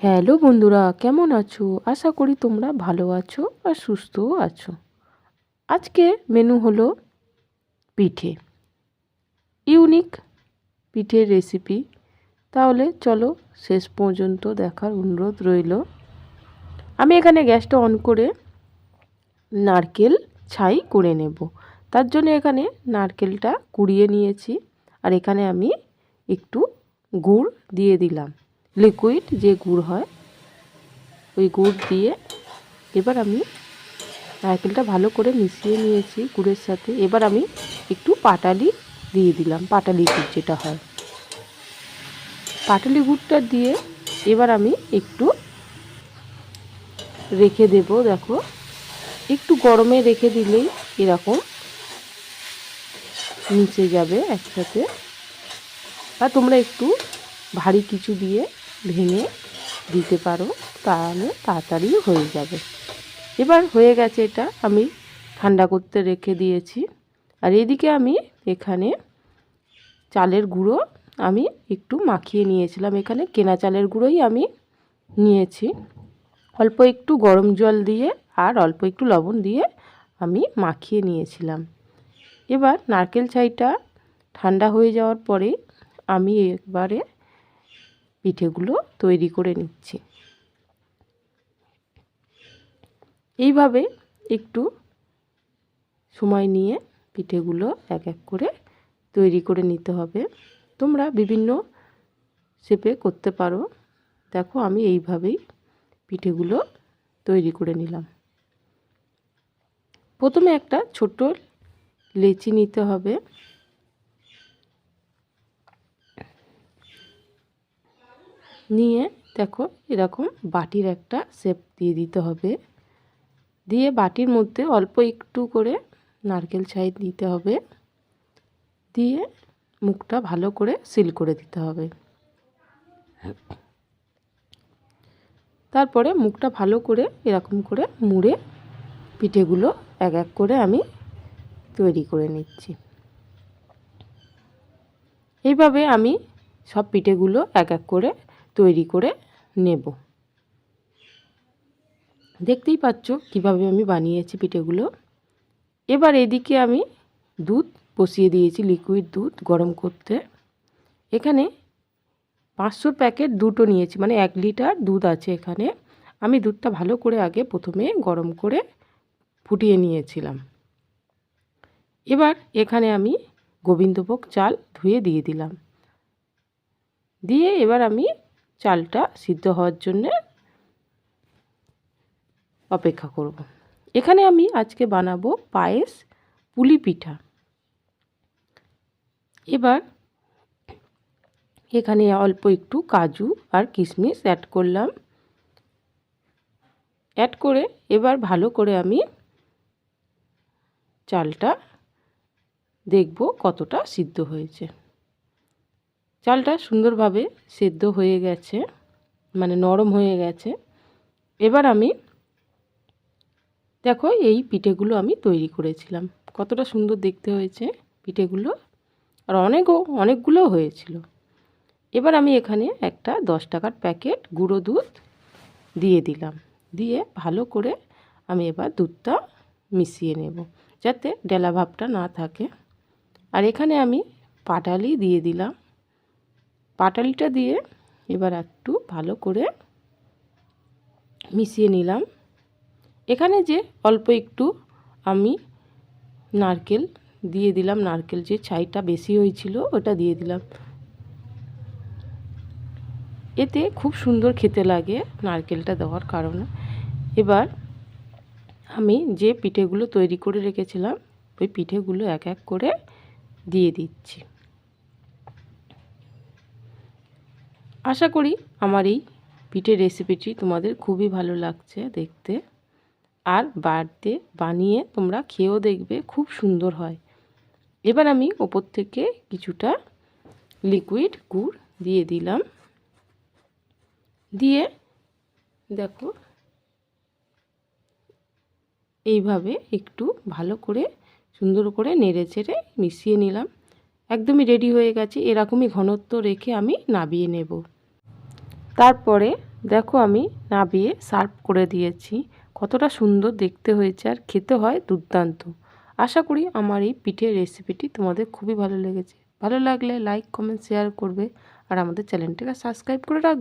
Hello বন্ধুরা, কেমন আছো? আশা করি তোমরা ভালো আছো আর সুস্থও আছো। আজকে মেনু হলো পিঠে। ইউনিক পিঠের রেসিপি তাহলে চলো শেষ পর্যন্ত দেখার অনুরোধ রইল। আমি এখানে গ্যাসটা অন করে নারকেল ছাই করে নেব। তার জন্য এখানে নারকেলটা কুড়িয়ে নিয়েছি। আর এখানে আমি একটু গুড় দিয়ে দিলাম। লিকুইড যে গুড় হয়, ওই গুড় দিয়ে এবার আমি নারকেলটা ভালো করে মিশিয়ে নিয়েছি গুড়ের সাথে। এবার আমি একটু পাটালি দিয়ে দিলাম, পাটালি গুড় যেটা হয়। পাটালি গুড়টা দিয়ে এবার আমি একটু রেখে দেব, দেখো। একটু গরমে রেখে দিলেই এরকম নিচে যাবে একসাথে। আর তোমরা একটু ভারী কিছু দিয়ে ভেঙে দিতে পারো, তাহলে তাড়াতাড়ি হয়ে যাবে। এবার হয়ে গেছে এটা আমি ঠান্ডা করতে রেখে দিয়েছি। আর এদিকে আমি এখানে চালের গুঁড়ো আমি একটু মাখিয়ে নিয়েছিলাম। এখানে কেনা চালের গুঁড়োই আমি নিয়েছি। অল্প একটু গরম জল দিয়ে আর অল্প একটু লবণ দিয়ে আমি মাখিয়ে নিয়েছিলাম। এবার নারকেল ছাইটা ঠান্ডা হয়ে যাওয়ার পরে আমি একবারে পিঠেগুলো তৈরি করে নিচ্ছি। এইভাবে একটু সময় নিয়ে পিঠেগুলো এক এক করে তৈরি করে নিতে হবে। তোমরা বিভিন্ন শেপে করতে পারো। দেখো আমি এইভাবেই পিঠেগুলো তৈরি করে নিলাম। প্রথমে একটা ছোট লেচি নিতে হবে। নিয়ে দেখো এরকম বাটির একটা শেপ দিয়ে দিতে হবে। দিয়ে বাটির মধ্যে অল্প একটু করে নারকেল ছাই দিতে হবে। দিয়ে মুখটা ভালো করে সিল করে দিতে হবে। তারপরে মুখটা ভালো করে এরকম করে মুড়ে পিঠেগুলো এক এক করে আমি তৈরি করে নিচ্ছি। এইভাবে আমি সব পিঠেগুলো এক এক করে তৈরি করে নেব। দেখতেই পাচ্ছ কীভাবে আমি বানিয়েছি পিঠেগুলো। এবার এদিকে আমি দুধ বসিয়ে দিয়েছি লিকুইড দুধ গরম করতে। এখানে পাঁচশোর প্যাকেট দুটো নিয়েছি মানে এক লিটার দুধ আছে এখানে। আমি দুধটা ভালো করে আগে প্রথমে গরম করে ফুটিয়ে নিয়েছিলাম। এবার এখানে আমি গোবিন্দভোগ চাল ধুয়ে দিয়ে দিলাম। দিয়ে এবার আমি চালটা সিদ্ধ হওয়ার জন্যে অপেক্ষা করব। এখানে আমি আজকে বানাবো পায়েস পুলি পিঠা। এবার এখানে অল্প একটু কাজু আর কিশমিশ অ্যাড করলাম। অ্যাড করে এবার ভালো করে আমি চালটা দেখব কতটা সিদ্ধ হয়েছে। চালটা সুন্দরভাবে সেদ্ধ হয়ে গেছে মানে নরম হয়ে গেছে। এবার আমি, দেখো এই পিঠেগুলো আমি তৈরি করেছিলাম। কতটা সুন্দর দেখতে হয়েছে পিঠেগুলো। আর অনেকও অনেকগুলো হয়েছিল। এবার আমি এখানে একটা দশ টাকার প্যাকেট গুঁড়ো দুধ দিয়ে দিলাম। দিয়ে ভালো করে আমি এবার দুধটা মিশিয়ে নেব, যাতে ডেলা ভাবটা না থাকে। আর এখানে আমি পাটালি দিয়ে দিলাম। পাটালিটা দিয়ে এবার একটু ভালো করে মিশিয়ে নিলাম। এখানে যে অল্প একটু আমি নারকেল দিয়ে দিলাম। নারকেল যে ছাইটা বেশি হয়েছিল ওটা দিয়ে দিলাম। এতে খুব সুন্দর খেতে লাগে নারকেলটা দেওয়ার কারণে। এবার আমি যে পিঠেগুলো তৈরি করে রেখেছিলাম, ওই পিঠেগুলো এক এক করে দিয়ে দিচ্ছি। আশা করি আমার এই পিঠের রেসিপিটি তোমাদের খুবই ভালো লাগছে দেখতে। আর বাড়তে বানিয়ে তোমরা খেয়েও দেখবে, খুব সুন্দর হয়। এবার আমি ওপর থেকে কিছুটা লিকুইড গুড় দিয়ে দিলাম। দিয়ে দেখো, এইভাবে একটু ভালো করে সুন্দর করে নেড়ে চেড়ে মিশিয়ে নিলাম। একদমই রেডি হয়ে গেছে, এরকমই ঘনত্ব রেখে আমি নাবিয়ে নেব। তারপরে দেখো আমি নাবিয়ে সার্ভ করে দিয়েছি। কতটা সুন্দর দেখতে হয়েছে আর খেতে হয় দুর্দান্ত। আশা করি আমার এই পিঠের রেসিপিটি তোমাদের খুবই ভালো লেগেছে। ভালো লাগলে লাইক কমেন্ট শেয়ার করবে আর আমাদের চ্যানেলটিকে সাবস্ক্রাইব করে রাখবে